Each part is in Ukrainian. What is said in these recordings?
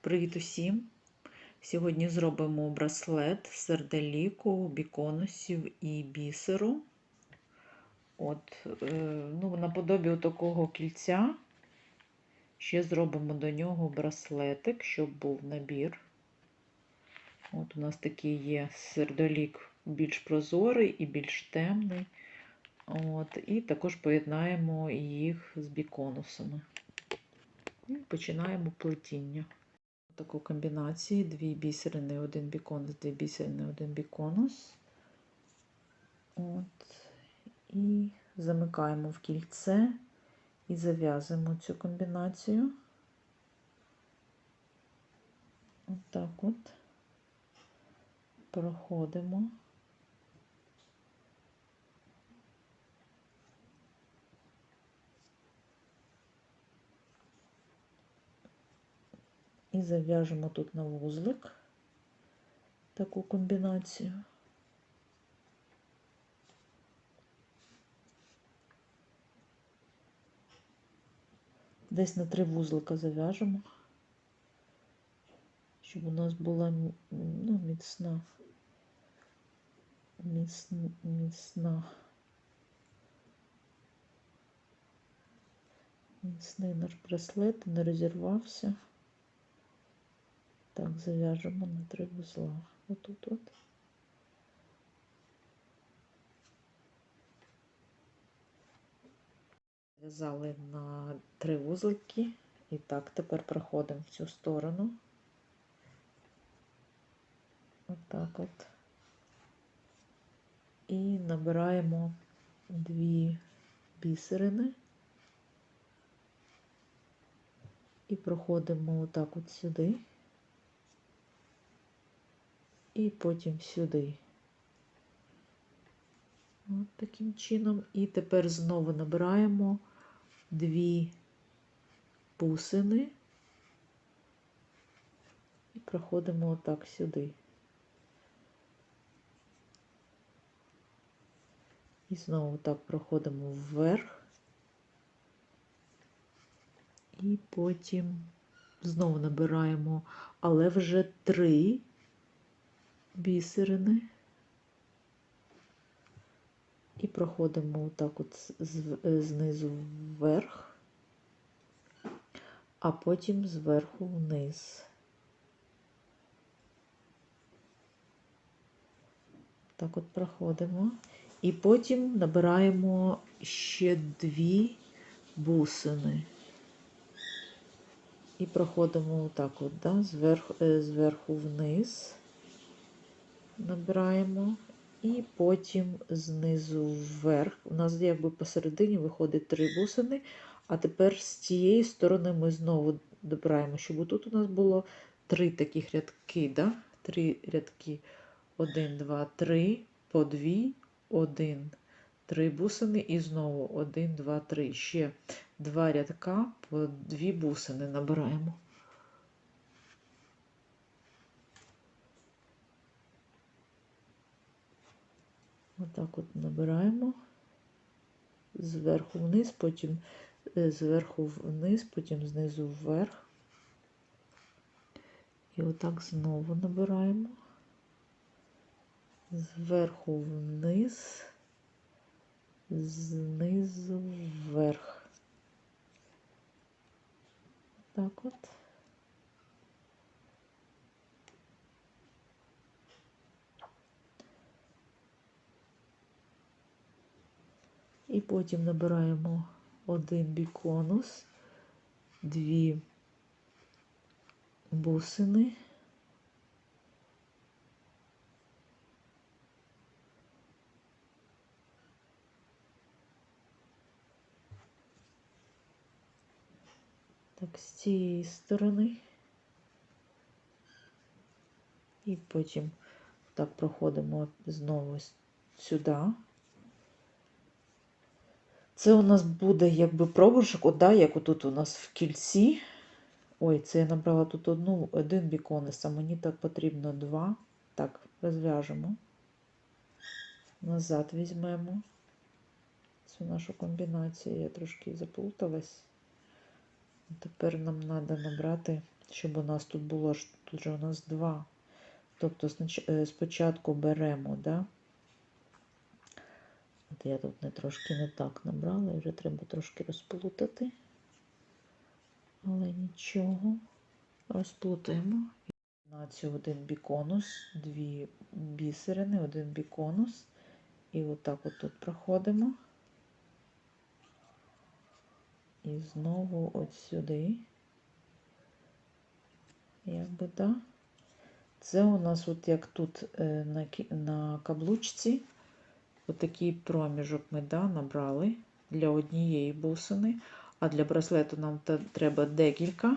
Привіт усім! Сьогодні зробимо браслет з серделіку, біконусів і бісеру. От, е, ну, наподобі такого кільця. Ще зробимо до нього браслетик, щоб був набір. От у нас такий є сердолік більш прозорий і більш темний. От, І також поєднаємо їх з біконусами. І починаємо плетіння. Таку комбінацію: дві бісерини, один біконус, дві бісерини, один біконус. От. І замикаємо в кільце і зав'язуємо цю комбінацію. Отак от, от проходимо. І зав'яжемо тут на вузлик таку комбінацію. Десь на три вузлика зав'яжемо, щоб у нас була ну, міцна, міцна, міцна, міцний наш браслет не розірвався. Так, зав'яжемо на три вузла. Отут от. В'язали на три вузлики. І так, тепер проходимо в цю сторону. Отак от. І набираємо дві бісерини. І проходимо отак от сюди і потім сюди. От таким чином. І тепер знову набираємо дві бусини і проходимо отак сюди. І знову так проходимо вверх, і потім знову набираємо, але вже три бісерини і проходимо отак от знизу вверх, а потім зверху вниз. Так от проходимо. І потім набираємо ще дві бусини. І проходимо отак от, да, зверху, е, зверху вниз набираємо, і потім знизу вверх. У нас якби посередині виходить три бусини, а тепер з цієї сторони ми знову добираємо, щоб тут у нас було три таких рядки. да? Три рядки. Один, два, три, по дві, один. Три бусини і знову один, два, три. Ще два рядка по дві бусини набираємо. Отак от набираємо зверху вниз, потім е, зверху вниз, потім знизу вверх. І отак знову набираємо зверху вниз, знизу вверх. Так от. І потім набираємо один біконус, дві бусини. Так, з цієї сторони. І потім так проходимо знову сюди. Це у нас буде якби пробушок, да, як отут у нас в кільці. Ой, це я набрала тут одну, один біконис, а мені так потрібно два. Так, розв'яжемо. Назад візьмемо цю нашу комбінацію. Я трошки заплуталась. Тепер нам треба набрати щоб у нас тут було тут же у нас два. Тобто е, спочатку беремо, да? От я тут не трошки не так набрала, і вже треба трошки розплутати. Але нічого, розплутаємо. На цю один біконус, дві бісерини, один біконус. І отак от тут проходимо. І знову от сюди. Якби, да. Це у нас, от як тут е, на, на каблучці, отакий проміжок ми да, набрали. Для однієї бусини, а для браслету нам треба декілька.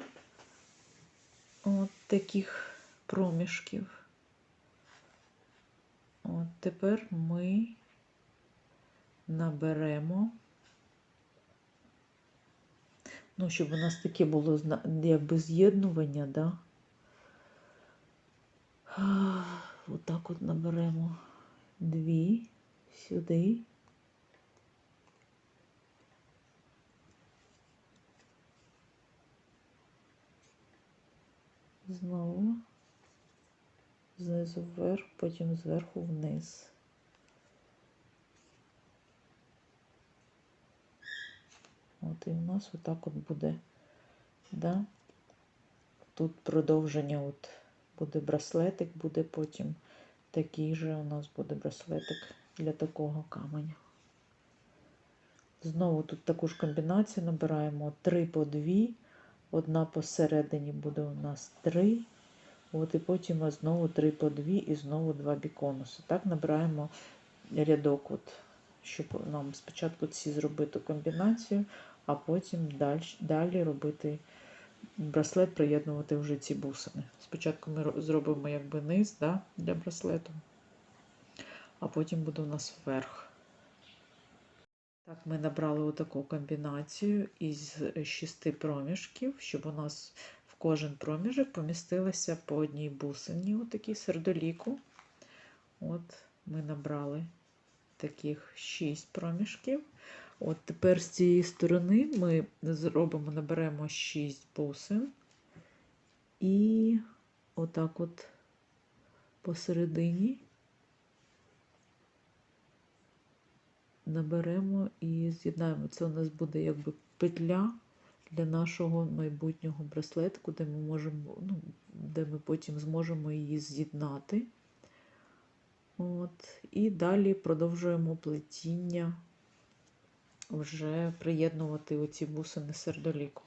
От таких проміжків. От тепер ми наберемо, ну, щоб у нас таке було якби з'єднування, да? Отак от наберемо дві сюди. Знову знизу вверх, потім зверху вниз. От і у нас отак от буде. Да? Тут продовження от буде браслетик, буде потім такий же у нас буде браслетик для такого каменя. Знову тут таку ж комбінацію набираємо 3 по 2, одна посередині буде у нас 3. От і потім знову 3 по 2 і знову 2 біконуси. Так набираємо рядок, от, щоб нам спочатку ці зробити комбінацію, а потім далі, далі робити браслет, приєднувати вже ці бусини. Спочатку ми зробимо якби низ да, для браслету, а потім буде у нас вверх. Так, ми набрали отаку комбінацію із шести проміжків, щоб у нас в кожен проміжок помістилося по одній бусині, отакій сердоліку. От ми набрали таких шість проміжків. От тепер з цієї сторони ми зробимо, наберемо 6 бусин і отак от посередині наберемо і з'єднаємо. Це у нас буде якби петля для нашого майбутнього браслетку, де ми можемо, ну, де ми потім зможемо її з'єднати. От. І далі продовжуємо плетіння вже приєднувати оці бусини сердоліку.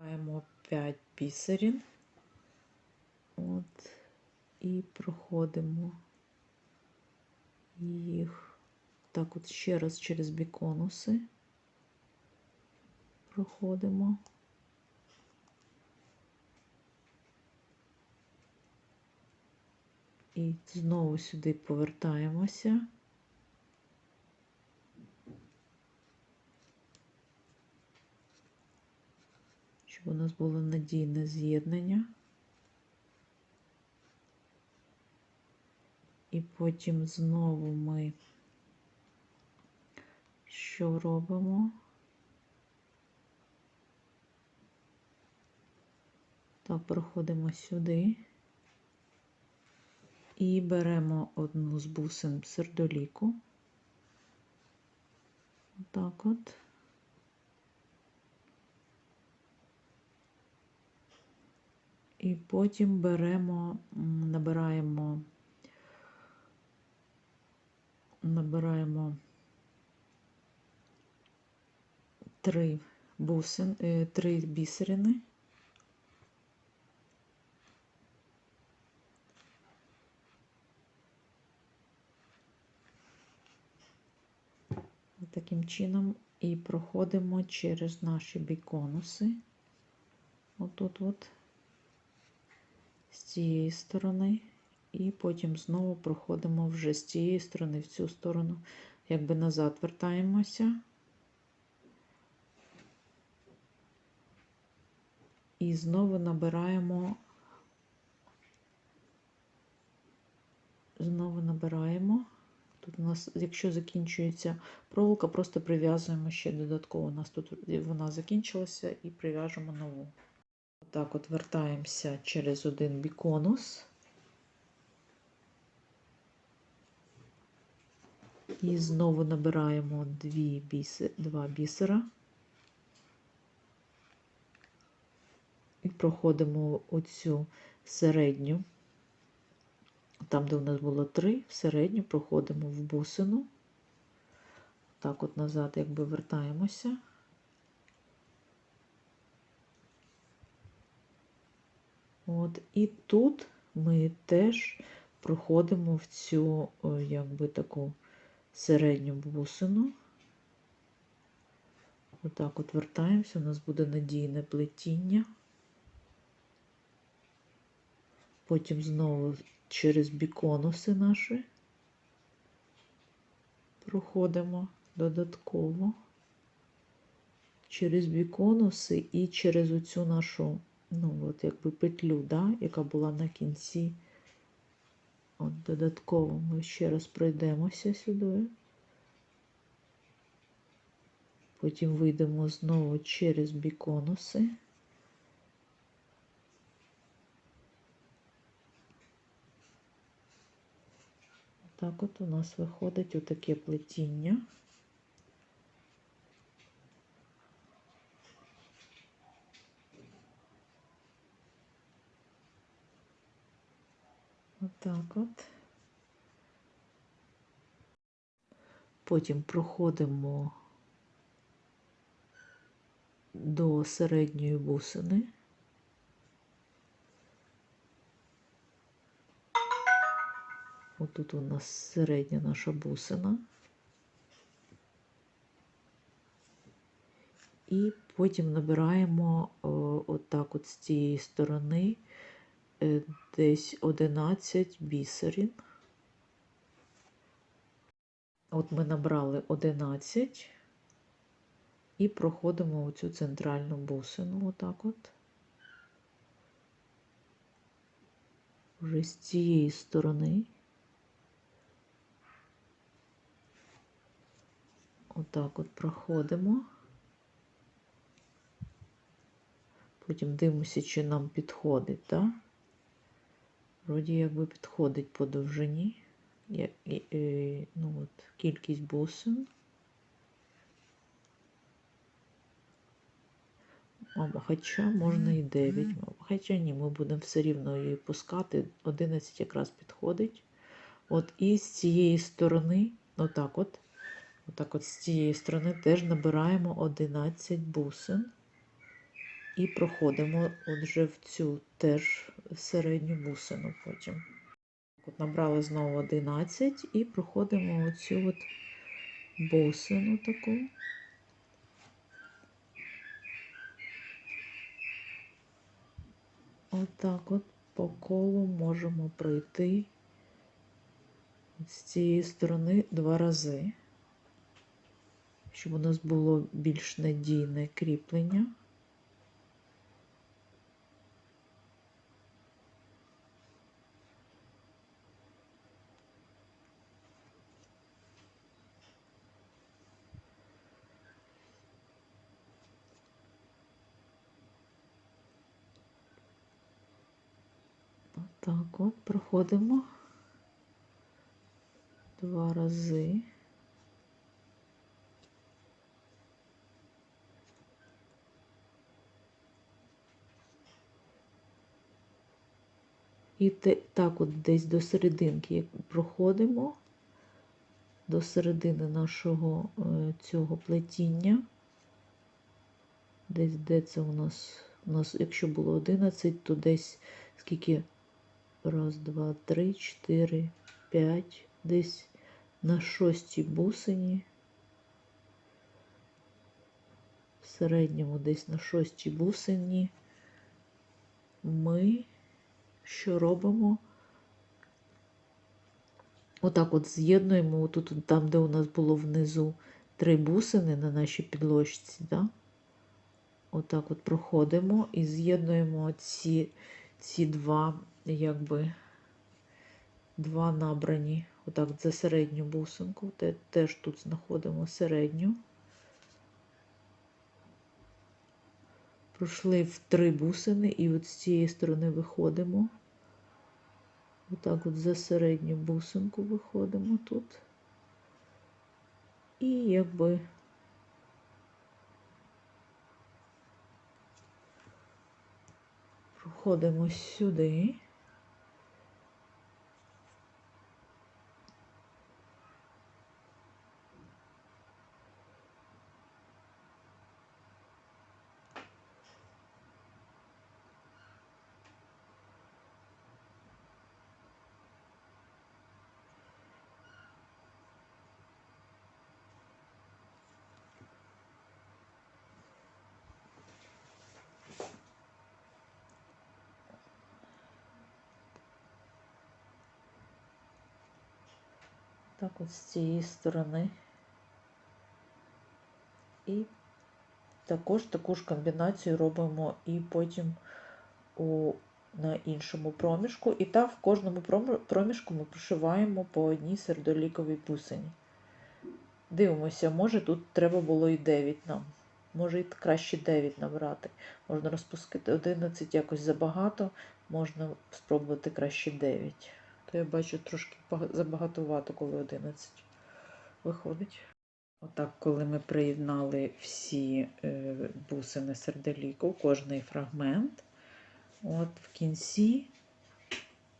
Маємо 5 бісерин. От, і проходимо їх так от ще раз через біконуси. Проходимо. І знову сюди повертаємося. щоб у нас було надійне з'єднання. І потім знову ми що робимо? Так, проходимо сюди і беремо одну з бусин сердоліку. Отак от. І потім беремо, набираємо, набираємо три бусин, е, три бісерини. Таким чином і проходимо через наші біконуси. Отут от з цієї сторони, і потім знову проходимо вже з цієї сторони в цю сторону, якби назад вертаємося. І знову набираємо, знову набираємо. Тут у нас, якщо закінчується проволока, просто прив'язуємо ще додатково. У нас тут вона закінчилася і прив'яжемо нову. Отак от вертаємося через один біконус. І знову набираємо дві біси, два бісера. Проходимо оцю середню, там, де у нас було три, в середню проходимо в бусину. Так от назад, якби вертаємося. От, і тут ми теж проходимо в цю, якби таку середню бусину. Отак от вертаємося, у нас буде надійне плетіння. Потім знову через біконуси наші проходимо додатково через біконуси і через оцю нашу, ну, от якби петлю, да, яка була на кінці. От додатково ми ще раз пройдемося сюди. Потім вийдемо знову через біконуси. Так от у нас виходить отаке плетіння. Отак от. Потім проходимо до середньої бусини. Отут у нас середня наша бусина. І потім набираємо отак от з цієї сторони е, десь 11 бісерин. От ми набрали 11 і проходимо оцю центральну бусину, отак от. Вже з цієї сторони. Отак от проходимо. Потім дивимося, чи нам підходить, так? Вроді якби підходить по довжині. Ну от, кількість бусин. Хоча можна і 9. Хоча ні, ми будемо все рівно її пускати. 11 якраз підходить. От і з цієї сторони, отак от, отак от з цієї сторони теж набираємо 11 бусин. І проходимо отже в цю теж середню бусину потім. От Набрали знову 11 і проходимо оцю от бусину таку. Отак от по колу можемо пройти з цієї сторони два рази, щоб у нас було більш надійне кріплення. Так от проходимо два рази. І так от десь до серединки як проходимо до середини нашого е, цього плетіння. Десь де це у нас, у нас, якщо було 11, то десь скільки Раз, два, три, чотири, п'ять. Десь на шостій бусині. В середньому десь на шостій бусині ми що робимо? Отак от з'єднуємо тут, там, де у нас було внизу три бусини на нашій підложці, да? отак от проходимо і з'єднуємо ці, ці два якби два набрані, отак, за середню бусинку, теж тут знаходимо середню. Пройшли в три бусини і от з цієї сторони виходимо. Отак от за середню бусинку виходимо тут. І якби проходимо сюди. Так от з цієї сторони. І також таку ж комбінацію робимо і потім у, на іншому проміжку. І так в кожному проміжку ми прошиваємо по одній сердоліковій бусині. Дивимося, може тут треба було і 9 нам. Може і краще 9 набрати. Можна розпускати 11 якось забагато, можна спробувати краще 9. Я бачу трошки бага- забагатовато, коли 11 виходить. Отак, коли ми приєднали всі е, бусини серделіку, кожний фрагмент, от в кінці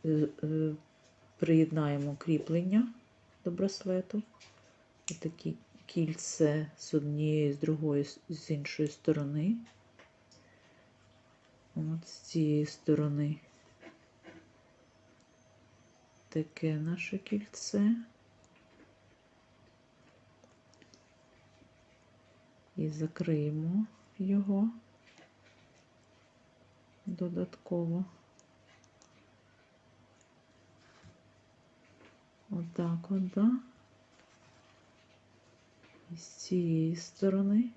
е, е, приєднаємо кріплення до браслету. Такі кільце з однієї, з другої, з іншої сторони. От з цієї сторони таке наше кільце. І закриємо його додатково. Отак от, да. І з цієї сторони.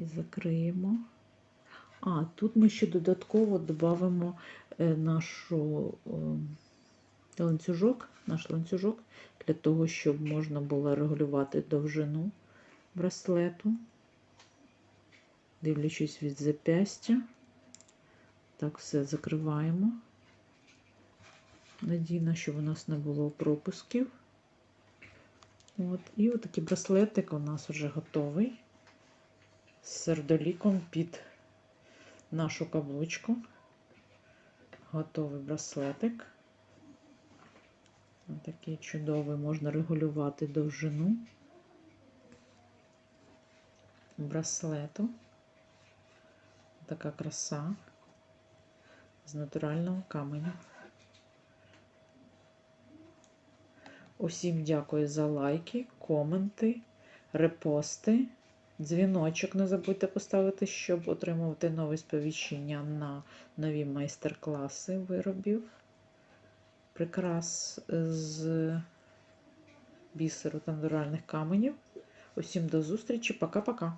І закриємо. А, тут ми ще додатково додамо нашу е, ланцюжок, наш ланцюжок, для того, щоб можна було регулювати довжину браслету, дивлячись від запястя. Так, все закриваємо. Надійно, щоб у нас не було пропусків. От. І отакий браслетик у нас вже готовий з сердоліком під нашу каблучку. Готовий браслетик. Такий чудовий, можна регулювати довжину браслету. Така краса з натурального каменю. Усім дякую за лайки, коменти, репости. Дзвіночок не забудьте поставити, щоб отримувати нові сповіщення на нові майстер-класи виробів. Прикрас з бісеру та натуральних каменів. Усім до зустрічі. Пока-пока.